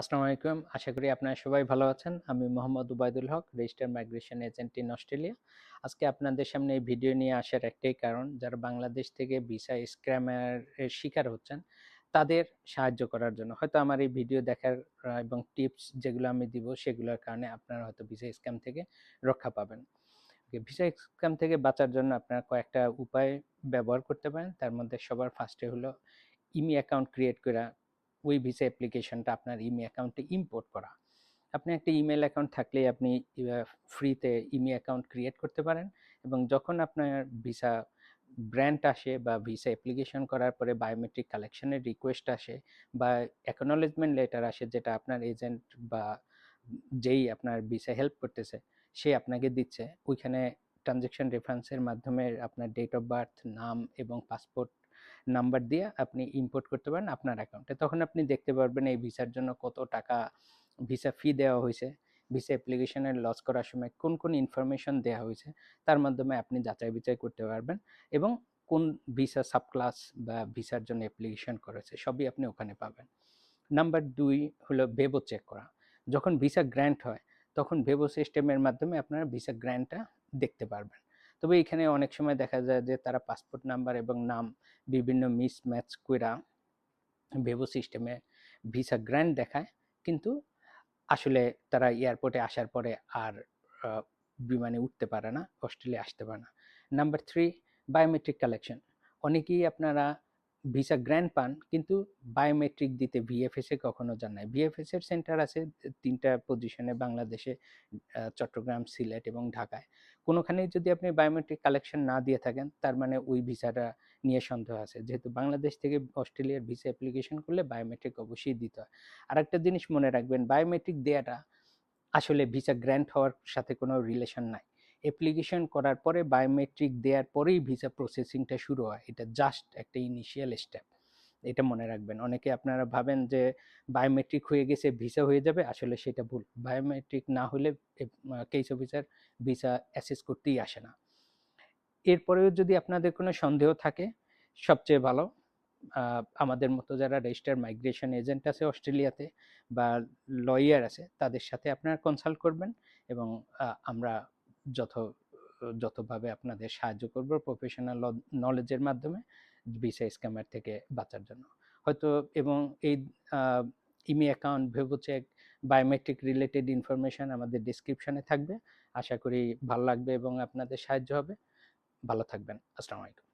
আসসালামু আলাইকুম। আশা করি আপনারা সবাই ভালো আছেন। আমি Mohammad Ubaidul Haque register migration agent in Australia আজকে আপনাদের সামনে এই ভিডিও নিয়ে আসার একটাই কারণ, যারা বাংলাদেশ থেকে ভিসা স্ক্যামের শিকার হচ্ছেন, তাদের সাহায্য করার জন্য। হয়তো আমার এই ভিডিও দেখার এবং টিপস যেগুলো আমি দিব, সেগুলোর কারণে আপনারা হয়তো ভিসা স্ক্যাম থেকে রক্ষা পাবেন। ভিসা স্ক্যাম থেকে বাঁচার জন্য আপনারা কয়েকটা উপায় ব্যবহার করতে পারেন। তার মধ্যে সবার ফার্স্টে হলো ইমি অ্যাকাউন্ট ক্রিয়েট করা ওই ভিসা অ্যাপ্লিকেশনটা আপনার ইমি অ্যাকাউন্টে ইম্পোর্ট করা। আপনি একটা ইমেল অ্যাকাউন্ট থাকলে আপনি ফ্রিতে ইমি অ্যাকাউন্ট ক্রিয়েট করতে পারেন এবং যখন আপনার ভিসা ব্র্যান্ড আসে বা ভিসা অ্যাপ্লিকেশন করার পরে বায়োমেট্রিক কালেকশনের রিকোয়েস্ট আসে বা অ্যাকনোলেজমেন্ট লেটার আসে যেটা আপনার এজেন্ট বা যেই আপনার ভিসা হেল্প করতেছে, সে আপনাকে দিচ্ছে। ওইখানে ট্রানজেকশন রেফারেন্সের মাধ্যমে আপনার ডেট অফ বার্থ নাম এবং পাসপোর্ট নাম্বার দিয়ে আপনি ইম্পোর্ট করতে পারেন আপনার অ্যাকাউন্টে তখন আপনি দেখতে পারবেন এই ভিসার জন্য কত টাকা ভিসা ফি দেওয়া হয়েছে। ভিসা অ্যাপ্লিকেশনের লস করার সময় কোন কোন ইনফরমেশন দেওয়া হয়েছে, তার মাধ্যমে আপনি যাচাই বিচাই করতে পারবেন এবং কোন ভিসা সাবক্লাস বা ভিসার জন্য অ্যাপ্লিকেশন করেছে সবই আপনি ওখানে পাবেন। নাম্বার দুই হলো ভেবো চেক করা। যখন ভিসা গ্র্যান্ট হয়, তখন ভেবো সিস্টেমের মাধ্যমে আপনারা ভিসা গ্র্যান্টটা দেখতে পারবেন। তবে এখানে অনেক সময় দেখা যায় যে তারা পাসপোর্ট নাম্বার এবং নাম বিভিন্ন মিস ম্যাচ কইরা ভেবো সিস্টেমে ভিসা গ্র্যান্ড দেখায়। কিন্তু আসলে তারা এয়ারপোর্টে আসার পরে আর বিমানে উঠতে পারে না, অস্ট্রেলিয়া আসতে পারে না। নাম্বার থ্রি বায়োমেট্রিক কালেকশন অনেকেই আপনারা ভিসা গ্র্যান্ড পান, কিন্তু বায়োমেট্রিক দিতে ভিএফএস এ কখনো যান নাই। ভিএফএস এর সেন্টার আছে তিনটা পজিশনে বাংলাদেশে চট্টগ্রাম, সিলেট এবং ঢাকায়। কোনোখানেই যদি আপনি বায়োমেট্রিক কালেকশন না দিয়ে থাকেন, তার মানে ওই ভিসাটা নিয়ে সন্দেহ আছে। যেহেতু বাংলাদেশ থেকে অস্ট্রেলিয়ার ভিসা অ্যাপ্লিকেশন করলে বায়োমেট্রিক অবশ্যই দিতে হয়। আর একটা জিনিস মনে রাখবেন বায়োমেট্রিক দেওয়াটা আসলে ভিসা গ্র্যান্ট হওয়ার সাথে কোনো রিলেশন নাই। অ্যাপ্লিকেশন করার পরে বায়োমেট্রিক দেওয়ার পরেই ভিসা প্রসেসিংটা শুরু হয়। এটা জাস্ট একটা ইনিশিয়াল স্টেপ এটা মনে রাখবেন। অনেকে আপনারা ভাবেন যে বায়োমেট্রিক হয়ে গেছে ভিসা হয়ে যাবে। আসলে সেটা ভুল। বায়োমেট্রিক না হলে কেস অফিসার ভিসা অ্যাসেস করতেই আসে না। এরপরেও যদি আপনাদের কোনো সন্দেহ থাকে, সবচেয়ে ভালো আমাদের মতো যারা রেজিস্টার মাইগ্রেশন এজেন্ট আছে অস্ট্রেলিয়াতে বা লয়ার আছে, তাদের সাথে আপনারা কনসাল্ট করবেন এবং আমরা যত যতভাবে আপনাদের সাহায্য করব প্রফেশনাল নলেজের মাধ্যমে ভিসা স্ক্যামার থেকে বাঁচার জন্য। হয়তো এবং এই ইমি অ্যাকাউন্ট ভেবো চেক বায়োমেট্রিক রিলেটেড ইনফরমেশন আমাদের ডিসক্রিপশানে থাকবে। আশা করি ভালো লাগবে এবং আপনাদের সাহায্য হবে। ভালো থাকবেন। আসসালামু আলাইকুম।